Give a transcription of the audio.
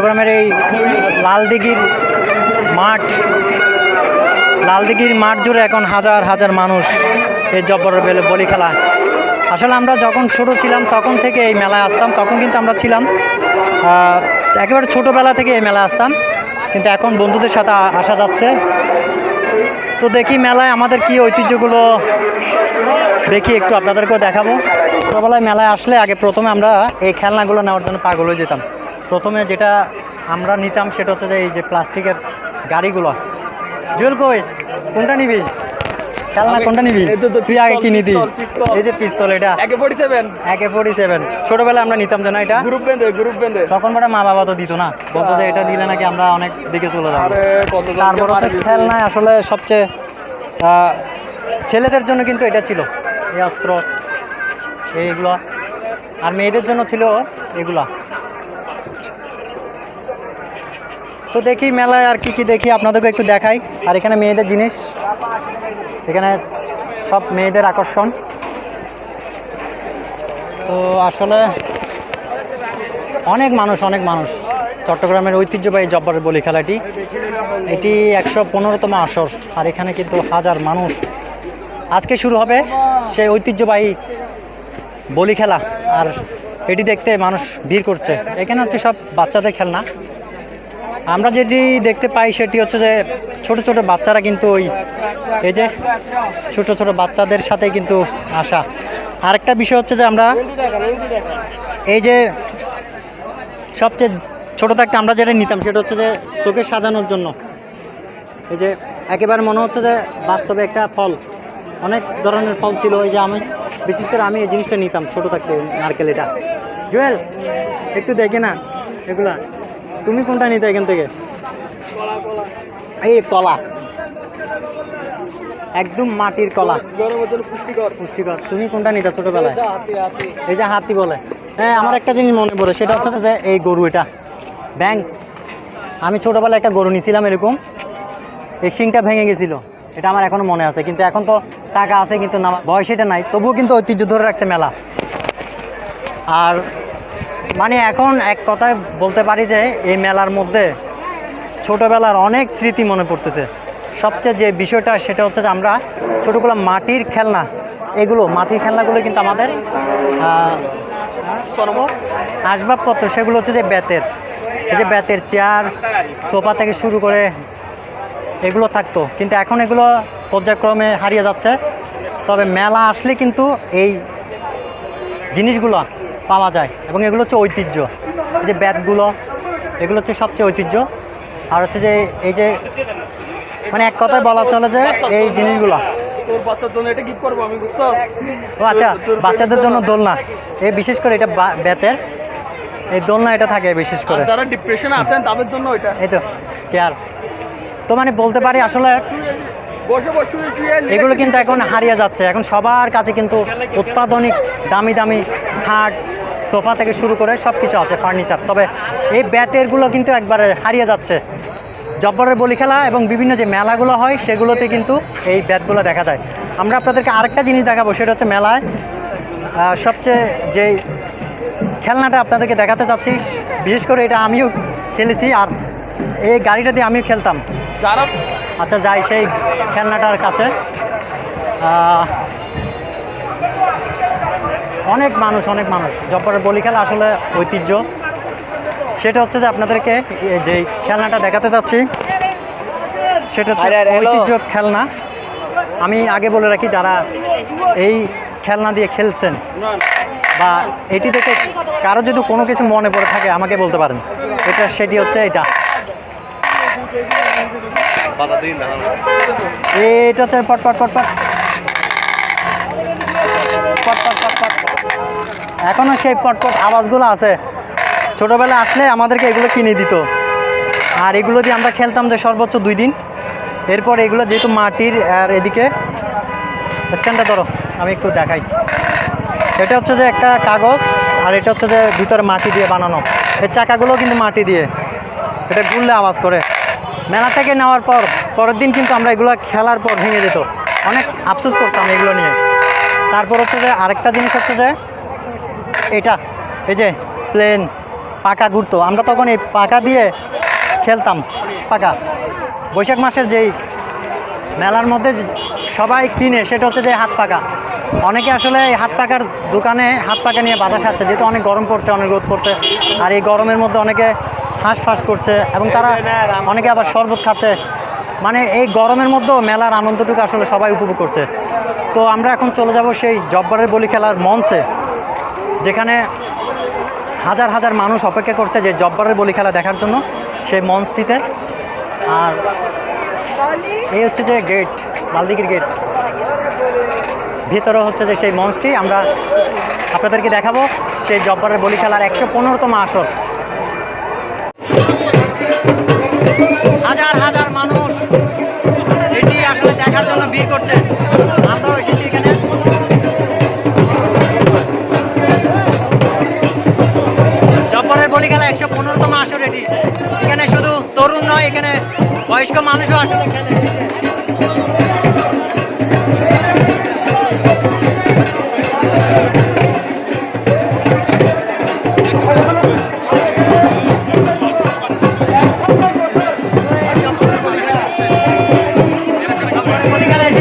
চট্টগ্রামের এই লালদিঘির মাঠ লালদিঘির মাঠ জুড়ে এখন হাজার হাজার মানুষ এই জব্বর বেলে খেলা। আসলে আমরা যখন ছোট ছিলাম তখন থেকে এই মেলায় আসতাম, তখন কিন্তু আমরা ছিলাম একেবারে ছোটোবেলা থেকে এই মেলায় আসতাম। কিন্তু এখন বন্ধুদের সাথে আসা যাচ্ছে। তো দেখি মেলায় আমাদের কি ঐতিহ্যগুলো দেখি একটু আপনাদেরকেও দেখাবো। ছোটোবেলায় মেলায় আসলে আগে প্রথমে আমরা এই খেলনাগুলো নেওয়ার জন্য পাগল হয়ে যেতাম। প্রথমে যেটা আমরা নিতাম সেটা হচ্ছে যে এই যে প্লাস্টিকের গাড়িগুলো। জুয়েল কই? কোনটা নিবি? খেলনা কোনটা নিবি? তুই আগে কি নিতি। এই যে পিস্তল এটা। AK forty seven AK forty seven ছোটোবেলায় আমরা নিতাম যে না এটা? গ্রুপ বেঁধে গ্রুপ বেঁধে। তখন বড় মা বাবা তো দিত না। বলতো যে এটা দিলে নাকি আমরা অনেক দিকে চলে যাব। তারপর হচ্ছে খেলনায় আসলে সবচেয়ে আহ, ছেলেদের জন্য কিন্তু এটা ছিল। এই অস্ত্র এইগুলো। আর মেয়েদের জন্য ছিল এগুলা। তো দেখি মেলায় আর কি কি দেখি, আপনাদেরকে একটু দেখাই। আর এখানে মেয়েদের জিনিস। এখানে সব মেয়েদের আকর্ষণ। তো আসলে অনেক মানুষ অনেক মানুষ। চট্টগ্রামের ঐতিহ্যবাহী জব্বরের বলি খেলাটি। এটি একশো পনেরোতম আসর, আর এখানে কিন্তু হাজার মানুষ। আজকে শুরু হবে সেই ঐতিহ্যবাহী বলি খেলা। আর এটি দেখতে মানুষ ভিড় করছে। এখানে হচ্ছে সব বাচ্চাদের খেলনা। আমরা যেটি দেখতে পাই সেটি হচ্ছে যে ছোট ছোট বাচ্চারা কিন্তু ওই এই যে ছোট ছোট বাচ্চাদের সাথে কিন্তু আসা। আরেকটা বিষয় হচ্ছে যে আমরা এই যে সবচেয়ে ছোটো থাকতে আমরা যেটা নিতাম সেটা হচ্ছে যে চোখে সাজানোর জন্য। এই যে একেবারে মনে হচ্ছে যে বাস্তবে একটা ফল, অনেক ধরনের ফল ছিল। এই যে আমি, বিশেষ করে আমি এই জিনিসটা নিতাম ছোটো থাকতে, নারকেল এটা। জুয়েল, একটু দেখে না এগুলা। তুমি কোনটা নিতে এখান থেকে? এই কলা। একদম মাটির কলা। পুষ্টিকর। পুষ্টিকর তুমি কোনটা নিতে ছোটোবেলায়? এই যে হাতি বলে। হ্যাঁ আমার একটা জিনিস মনে পড়ে, সেটা হচ্ছে যে এই গরু এটা। ব্যাংক আমি ছোটোবেলায় একটা গরু নিয়েছিলাম এরকম। এই শিংটা ভেঙে গেছিল। এটা আমার এখনও মনে আছে, কিন্তু এখন তো টাকা আছে, কিন্তু না, বয়স এটা নাই। তবুও কিন্তু ঐতিহ্য ধরে রাখছে মেলা। আর মানে এখন এক কথায় বলতে পারি যে এই মেলার মধ্যে ছোটোবেলার অনেক স্মৃতি মনে পড়তেছে। সবচেয়ে যে বিষয়টা সেটা হচ্ছে যে আমরা ছোটোগুলো মাটির খেলনা, এগুলো মাটির খেলনাগুলো কিন্তু আমাদের আসবাবপত্র, সেগুলো হচ্ছে যে বেতের যে বেতের চেয়ার, সোফা থেকে শুরু করে এগুলো থাকতো। কিন্তু এখন এগুলো পর্যায়ক্রমে হারিয়ে যাচ্ছে। তবে মেলা আসলে কিন্তু এই জিনিসগুলো পাওয়া যায়। এবং এগুলো হচ্ছে ঐতিহ্য। এই যে ব্যাটগুলো এগুলো হচ্ছে সবচেয়ে ঐতিহ্য। আর হচ্ছে যে এই যে মানে এক কথায় বলা চলে যে এই জিনিসগুলো। তোর বাচ্চার জন্য এটা গিফট করব আমি বুঝছস? ও আচ্ছা বাচ্চাদের জন্য দোলনা। এই বিশেষ করে এটা বা- বেতের এই দোলনা এটা থাকে বিশেষ করে। যারা ডিপ্রেশনে আছেন তাদের জন্য এটা। এই তো চেয়ার। তো মানে বলতে পারি আসলে এগুলো কিন্তু এখন হারিয়ে যাচ্ছে। এখন সবার কাছে কিন্তু অত্যাধুনিক দামি দামি খাট সোফা থেকে শুরু করে সব কিছু আছে ফার্নিচার। তবে এই ব্যাটেরগুলো কিন্তু একবারে হারিয়ে যাচ্ছে। জব্বরের বলি খেলা এবং বিভিন্ন যে মেলাগুলো হয় সেগুলোতে কিন্তু এই ব্যাটগুলো দেখা যায়। আমরা আপনাদেরকে আরেকটা জিনিস দেখাবো সেটা হচ্ছে মেলায় সবচেয়ে যে খেলনাটা আপনাদেরকে দেখাতে চাচ্ছি বিশেষ করে এটা আমিও খেলেছি আর এই গাড়িটা দিয়ে আমিও খেলতাম। যারা আচ্ছা যাই সেই খেলনাটার কাছে। অনেক মানুষ অনেক মানুষ। জব্বরের বলি খেলা আসলে ঐতিহ্য। সেটা হচ্ছে যে আপনাদেরকে এই যে খেলনাটা দেখাতে চাচ্ছি সেটা হচ্ছে. ঐতিহ্য খেলনা। আমি আগে বলে রাখি যারা এই খেলনা দিয়ে খেলছেন বা এটি থেকে কারও যদি কোনো কিছু মনে পড়ে থাকে আমাকে বলতে পারেন। এটা সেটি হচ্ছে এটা। এটা হচ্ছে পট পট পট পট। এখনও সেই পটপট আওয়াজগুলো আছে। ছোটোবেলায় আসলে আমাদেরকে এগুলো কিনে দিত। আর এগুলো দিয়ে আমরা খেলতাম যে সর্বোচ্চ দুই দিন। এরপর এগুলো যেহেতু মাটির, আর এদিকে স্ট্যান্ডটা ধরো, আমি একটু দেখাই। এটা হচ্ছে যে একটা কাগজ, আর এটা হচ্ছে যে ভিতরে মাটি দিয়ে বানানো। এই চাকাগুলো কিন্তু মাটি দিয়ে। এটা গুললে আওয়াজ করে। মেলা থেকে নেওয়ার পর, পরের দিন কিন্তু আমরা এগুলো খেলার পর ভেঙে যেত অনেক আফসোস করতাম এগুলো নিয়ে। তারপর হচ্ছে যে আরেকটা জিনিস হচ্ছে যে এটা এই যে প্লেন পাকা ঘুরতো আমরা তখন এই পাকা দিয়ে খেলতাম পাকা। বৈশাখ মাসের যেই মেলার মধ্যে যে- সবাই কিনে সেটা হচ্ছে যে হাত পাকা। অনেকে আসলে এই হাত পাকার দোকানে হাত পাকা নিয়ে বাতাস খাচ্ছে যেহেতু অনেক গরম পড়ছে অনেক রোদ পড়ছে আর এই গরমের মধ্যে অনেকে হাঁস ফাঁস করছে এবং তারা অনেকে আবার শরবত খাচ্ছে। মানে এই গরমের মধ্যেও মেলার আনন্দটুকু আসলে সবাই উপভোগ করছে। তো আমরা এখন চলে যাব সেই জব্বরের বলি খেলার মঞ্চে, যেখানে হাজার হাজার মানুষ অপেক্ষা করছে যে জব্বরের বলি খেলা দেখার জন্য সেই মঞ্চটিতে। আর এই হচ্ছে যে গেট লালদিঘির গেট ভিতরে হচ্ছে যে সেই মঞ্চটি। আমরা আপনাদেরকে দেখাবো সেই জব্বরের বলি খেলার একশো পনেরোতম আসর। হাজার হাজার মানুষ দেখার জন্য ভিড় করছে। আমরাও এসেছি এখানে। জব্বরের বলি খেলা একশো পনেরোতম আসর এটি। এখানে শুধু তরুণ নয়, এখানে বয়স্ক মানুষও আসলে খেলে। জব্বরের